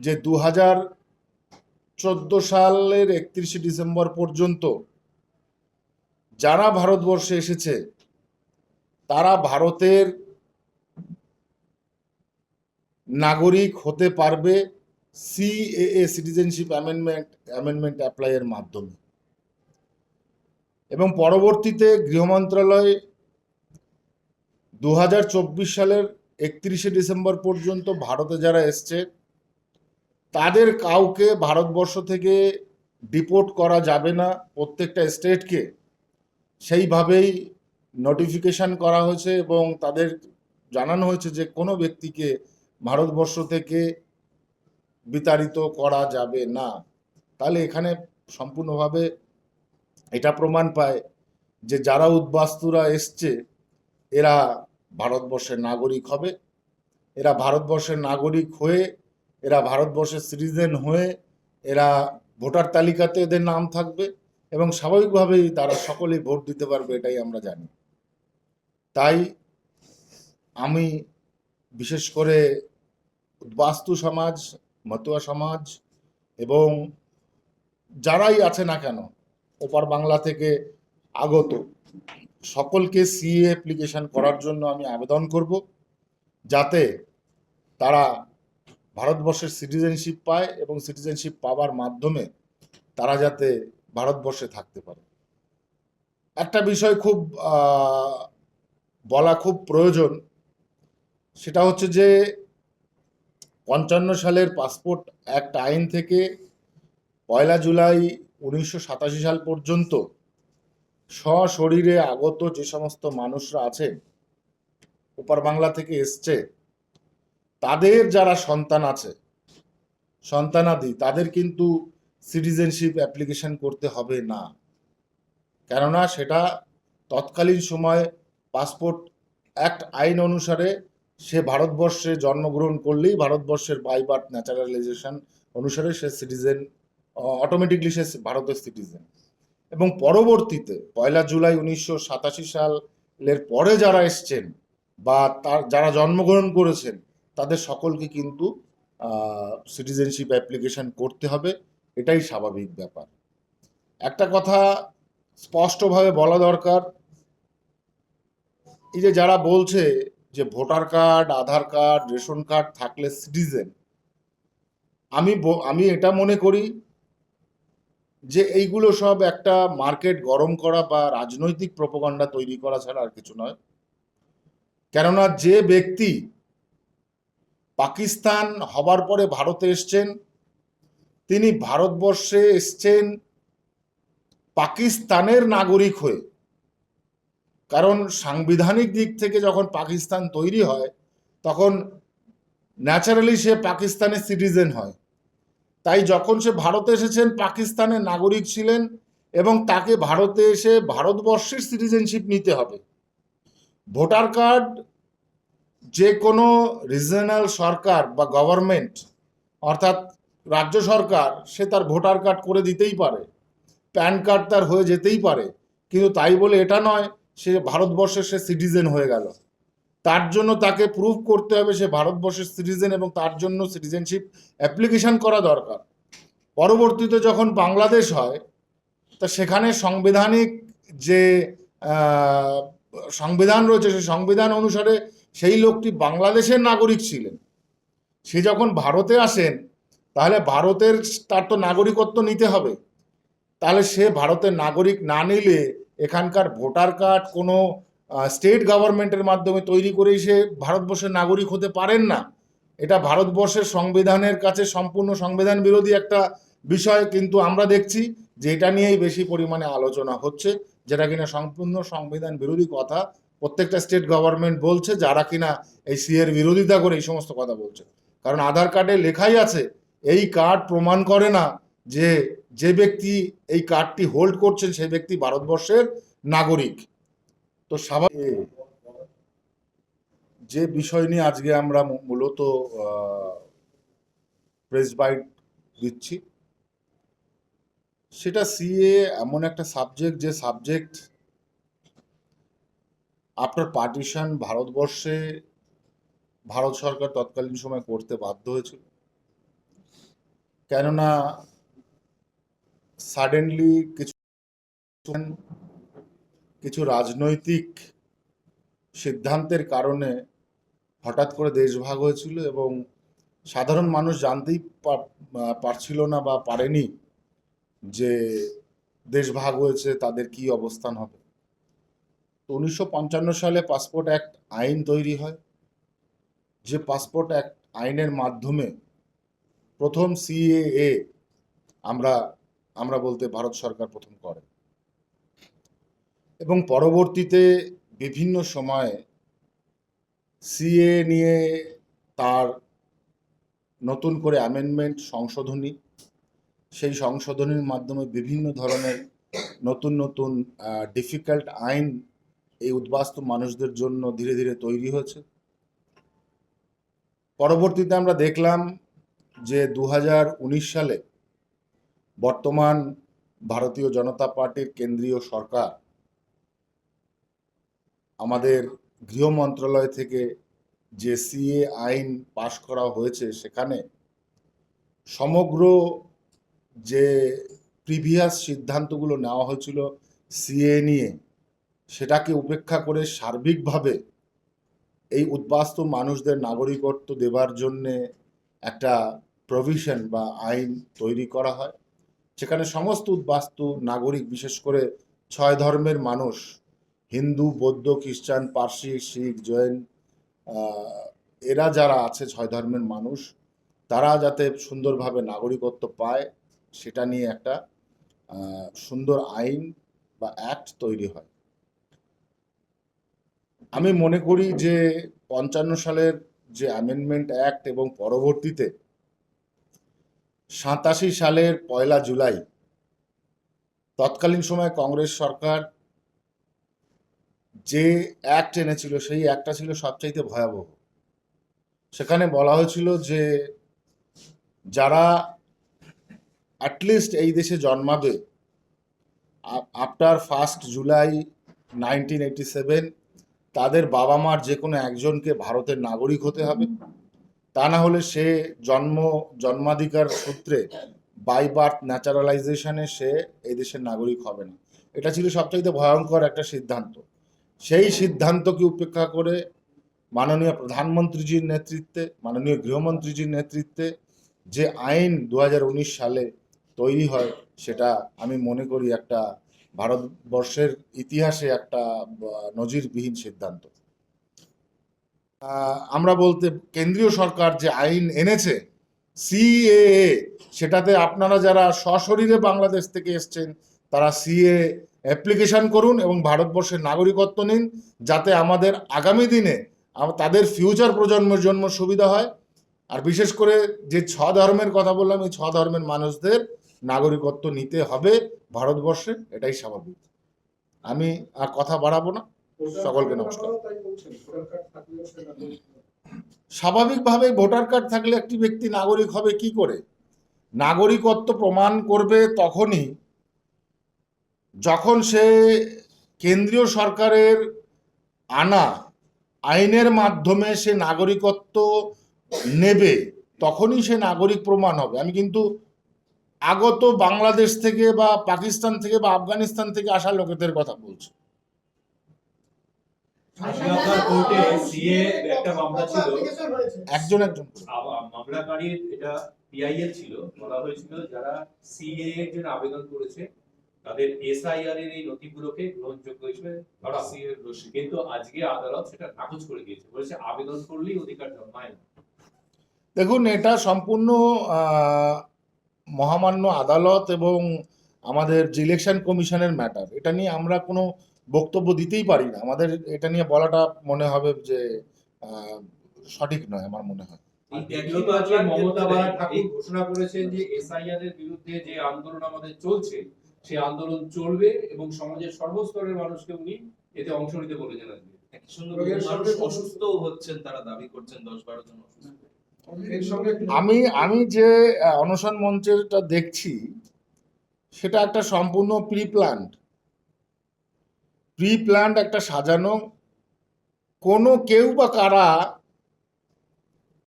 যে দু হাজার চোদ্দ সালের একত্রিশে ডিসেম্বর পর্যন্ত যারা ভারতবর্ষে এসেছে, তারা ভারতের নাগরিক হতে পারবে সিএএ সিটিজেনশিপ অ্যামেন্ডমেন্ট অ্যামেন্ডমেন্ট অ্যাপ্লাইয়ের মাধ্যমে। এবং পরবর্তীতে গৃহ মন্ত্রণালয় দু হাজার চব্বিশ সালের একত্রিশে ডিসেম্বর পর্যন্ত ভারতে যারা এসছে তাদের কাউকে ভারতবর্ষ থেকে ডিপোর্ট করা যাবে না। প্রত্যেকটা স্টেটকে সেইভাবেই নোটিফিকেশন করা হয়েছে এবং তাদের জানানো হয়েছে যে কোনো ব্যক্তিকে ভারতবর্ষ থেকে বিতাড়িত করা যাবে না। তাহলে এখানে সম্পূর্ণভাবে এটা প্রমাণ পায় যে যারা উদ্বাস্তুরা এসছে, এরা ভারতবর্ষের নাগরিক হবে। এরা ভারতবর্ষের নাগরিক হয়ে এরা ভারতবর্ষের সিটিজেন হয়ে এরা ভোটার তালিকাতে এদের নাম থাকবে এবং স্বাভাবিকভাবেই তারা সকলেই ভোট দিতে পারবে, এটাই আমরা জানি। তাই আমি বিশেষ করে বাস্তু সমাজ, মতুয়া সমাজ এবং যারাই আছে না কেন, ওপার বাংলা থেকে আগত, সকলকে সিএ অ্যাপ্লিকেশন করার জন্য আমি আবেদন করব, যাতে তারা ভারতবর্ষের সিটিজেনশিপ পায় এবং সিটিজেনশিপ পাওয়ার মাধ্যমে তারা যাতে ভারতবর্ষে থাকতে পারে। একটা বিষয় খুব বলা খুব প্রয়োজন, সেটা হচ্ছে যে পঞ্চান্ন সালের পাসপোর্ট অ্যাক্ট আইন থেকে পয়লা জুলাই উনিশশো সাতাশি সাল পর্যন্ত সশরীরে আগত যে সমস্ত মানুষরা আছেন, ওপার বাংলা থেকে এসছে তাদের যারা সন্তান আছে, সন্তানাদি, তাদের কিন্তু সিটিজেনশিপ অ্যাপ্লিকেশন করতে হবে না। কেননা সেটা তৎকালীন সময়ে পাসপোর্ট অ্যাক্ট আইন অনুসারে সে ভারতবর্ষে জন্মগ্রহণ করলেই ভারতবর্ষের বাই বার্থ ন্যাচারালাইজেশন অনুসারে সে সিটিজেন অটোমেটিকলি সে ভারতের সিটিজেন এবং পরবর্তীতে, পয়লা জুলাই উনিশশো সাতাশি সালের পরে যারা এসছেন বা তার, যারা জন্মগ্রহণ করেছেন তাদের সকলকে কিন্তু সিটিজেনশিপ অ্যাপ্লিকেশন করতে হবে, এটাই স্বাভাবিক ব্যাপার। একটা কথা স্পষ্টভাবে বলা দরকার, এই যে যারা বলছে যে voter card, Aadhaar card, ration card থাকলে সিটিজেন আমি আমি এটা মনে করি যে এইগুলো সব একটা মার্কেট গরম করা বা রাজনৈতিক প্রপোগান্ডা তৈরি করা ছাড়া আর কিছু নয়। কেননা যে ব্যক্তি পাকিস্তান হবার পরে ভারতে এসছেন। তিনি ভারতবর্ষে এসছেন পাকিস্তানের নাগরিক হয়ে। কারণ সাংবিধানিক দিক থেকে যখন পাকিস্তান তৈরি হয়, তখন ন্যাচারালি সে পাকিস্তানের সিটিজেন হয়। তাই যখন সে ভারতে এসেছেন পাকিস্তানের নাগরিক ছিলেন এবং তাকে ভারতে এসে ভারতবর্ষের সিটিজেনশিপ নিতে হবে। ভোটার কার্ড যে কোনো রিজনাল সরকার বা গভর্নমেন্ট অর্থাৎ রাজ্য সরকার, সে তার ভোটার কার্ড করে দিতেই পারে। প্যান কার্ড তার হয়ে যেতেই পারে। কিন্তু তাই বলে এটা নয়, সে ভারতবর্ষের সে সিটিজেন হয়ে গেল। তার জন্য তাকে প্রুভ করতে হবে সে ভারতবর্ষের সিটিজেন এবং তার জন্য সিটিজেনশিপ অ্যাপ্লিকেশন করা দরকার। পরবর্তীতে যখন বাংলাদেশ হয়, তা সেখানে সাংবিধানিক যে সংবিধান রয়েছে সেই সংবিধান অনুসারে সেই লোকটি বাংলাদেশের নাগরিক ছিলেন। সে যখন ভারতে আসেন, তাহলে ভারতের তার তো নাগরিকত্ব নিতে হবে। তাহলে সে ভারতের নাগরিক না নিলে এখানকার ভোটার কার্ড কোনো স্টেট গভর্নমেন্টের মাধ্যমে তৈরি করেই সে ভারতবর্ষের নাগরিক হতে পারেন না। এটা ভারতবর্ষের সংবিধানের কাছে সম্পূর্ণ সংবিধান বিরোধী একটা বিষয়, কিন্তু আমরা দেখছি যে এটা নিয়েই বেশি পরিমাণে আলোচনা হচ্ছে, যেটা কিনা সম্পূর্ণ সংবিধান বিরোধী কথা। প্রত্যেকটা স্টেট গভর্নমেন্ট বলছে যারা কিনা এই সিএর বিরোধিতা করে এই সমস্ত কথা বলছে। কারণ আধার কার্ডে লেখাই আছে, এই কার্ড প্রমাণ করে না যে যে ব্যক্তি এই কার্ডটি হোল্ড করছেন সেই ব্যক্তি ভারতবর্ষের নাগরিক। তো স্বাভাবিক যে বিষয় নিয়ে আজকে আমরা মূলত প্রেস বাইট দিচ্ছি, সেটা সিএ এমন একটা সাবজেক্ট যে সাবজেক্ট আফটার পার্টিশন ভারতবর্ষে ভারত সরকার তৎকালীন সময় করতে বাধ্য হয়েছিল। কেননা সাডেনলি কিছু কিছু রাজনৈতিক সিদ্ধান্তের কারণে হঠাৎ করে দেশ ভাগ হয়েছিল এবং সাধারণ মানুষ জানতেই পারছিল না বা পারেনি যে দেশ ভাগ হয়েছে, তাদের কি অবস্থান হবে। তো উনিশশো পঞ্চান্ন সালে পাসপোর্ট অ্যাক্ট আইন তৈরি হয়। যে পাসপোর্ট অ্যাক্ট আইনের মাধ্যমে প্রথম সিএএ আমরা আমরা বলতে ভারত সরকার প্রথম করে। এবং পরবর্তীতে বিভিন্ন সময়ে সিএ নিয়ে তার নতুন করে অ্যামেন্ডমেন্ট সংশোধনী, সেই সংশোধনীর মাধ্যমে বিভিন্ন ধরনের নতুন নতুন ডিফিকাল্ট আইন এই উদ্বাস্তু মানুষদের জন্য ধীরে ধীরে তৈরি হয়েছে। পরবর্তীতে আমরা দেখলাম যে দু হাজার উনিশ সালে বর্তমান ভারতীয় জনতা পার্টির কেন্দ্রীয় সরকার আমাদের গৃহ মন্ত্রণালয় থেকে যে সিএ আইন পাশ করা হয়েছে সেখানে সমগ্র যে প্রিভিয়াস সিদ্ধান্তগুলো নেওয়া হয়েছিল সিএ নিয়ে সেটাকে উপেক্ষা করে সার্বিকভাবে এই উদ্বাস্তু মানুষদের নাগরিকত্ব দেবার জন্যে একটা প্রভিশন বা আইন তৈরি করা হয়। সেখানে সমস্ত উদ্বাস্তু নাগরিক, বিশেষ করে ছয় ধর্মের মানুষ, হিন্দু, বৌদ্ধ, খ্রিস্টান, পার্সি, শিখ, জৈন এরা যারা আছে ছয় ধর্মের মানুষ, তারা যাতে সুন্দরভাবে নাগরিকত্ব পায়, সেটা নিয়ে একটা সুন্দর আইন বা অ্যাক্ট তৈরি হয়। আমি মনে করি যে পঞ্চান্ন সালের যে অ্যামেন্ডমেন্ট অ্যাক্ট এবং পরবর্তীতে সাতাশি সালের পয়লা জুলাই তৎকালীন সময় কংগ্রেস সরকার যে অ্যাক্ট এনেছিল, সেই অ্যাক্টটা ছিল সবচাইতে ভয়াবহ। সেখানে বলা হয়েছিল যে যারা অ্যাটলিস্ট এই দেশে জন্মাবে after first July nineteen eighty seven তাদের বাবা মার যে কোনো একজনকে ভারতের নাগরিক হতে হবে। তা না হলে সে জন্ম, জন্মাধিকার সূত্রে বাই বার্থ ন্যাচারালাইজেশনে সে এই দেশের নাগরিক হবে না। এটা ছিল সবচাইতে ভয়ঙ্কর একটা সিদ্ধান্ত। সেই সিদ্ধান্তকে উপেক্ষা করে মাননীয় প্রধানমন্ত্রীজির নেতৃত্বে, মাননীয় গৃহমন্ত্রীজির নেতৃত্বে যে আইন দু হাজার উনিশ সালে তৈরি হয়, সেটা আমি মনে করি একটা ভারতবর্ষের ইতিহাসে একটা নজিরবিহীন সিদ্ধান্ত। আমরা বলতে, কেন্দ্রীয় সরকার যে আইন এনেছে, সিএএ, সেটাতে আপনারা যারা সশরীরে বাংলাদেশ থেকে এসছেন, তারা সিএ অ্যাপ্লিকেশন করুন এবং ভারতবর্ষের নাগরিকত্ব নিন, যাতে আমাদের আগামী দিনে তাদের ফিউচার প্রজন্মের জন্য সুবিধা হয়। আর বিশেষ করে যে ছ ধর্মের কথা বললাম, এই ছ ধর্মের মানুষদের নাগরিকত্ব নিতে হবে ভারতবর্ষে, এটাই স্বাভাবিক। আমি আর কথা বাড়াবো না। সকলকে নমস্কার। স্বাভাবিকভাবেই ভোটার কার্ড থাকলে একটি ব্যক্তি নাগরিক হবে কি করে? নাগরিকত্ব প্রমাণ করবে তখনই যখন সে কেন্দ্রীয় সরকারের আনা আইনের মাধ্যমে সে নাগরিকত্ব নেবে, তখনই সে নাগরিক প্রমাণ হবে। আমি কিন্তু আগত বাংলাদেশ থেকে বা পাকিস্তান থেকে বা আফগানিস্তান থেকে আসা লোকেদের কথা বলছি। একজন একজন মামলাকারীর এটা পিআইএল ছিল। বলা হয়েছিল যারা সিএ এর জন্য আবেদন করেছে তাদের এসআইআর এর এই নথিগুলোকে গ্রহণযোগ্য হিসেবে ধরা। কিন্তু আজকে আদালত সেটা নাকচ করে দিয়েছে। বলেছে আবেদন করলেই অধিকার জন্মায় না। দেখুন এটা সম্পূর্ণ আহ, মহামান্য আদালত এবং আমাদের যে ইলেকশন কমিশনের ম্যাটার এটা নিয়ে আমরা কোনো বক্তব্য দিতেই পারি না। আমাদের এটা নিয়ে বলাটা মনে হবে যে আহ, সঠিক নয় আমার মনে হয়। এই মমতা ঠাকুর ঘোষণা করেছেন যে এসআইআর এর বিরুদ্ধে যে আন্দোলন আমাদের চলছে সেই আন্দোলন চলবে এবং সমাজের সর্বস্তরের মানুষকে উনি এতে অংশ নিতে বলেছেন আজকে একই সঙ্গে মানুষ অসুস্থও হচ্ছেন তারা দাবি করছেন দশ বারো জন অসুস্থ। আমি আমি যে অনশন মঞ্চেরটা দেখছি সেটা একটা সম্পূর্ণ প্রি প্ল্যান্ড প্রি প্ল্যান্ড একটা সাজানো। কোনো কেউ বা কারা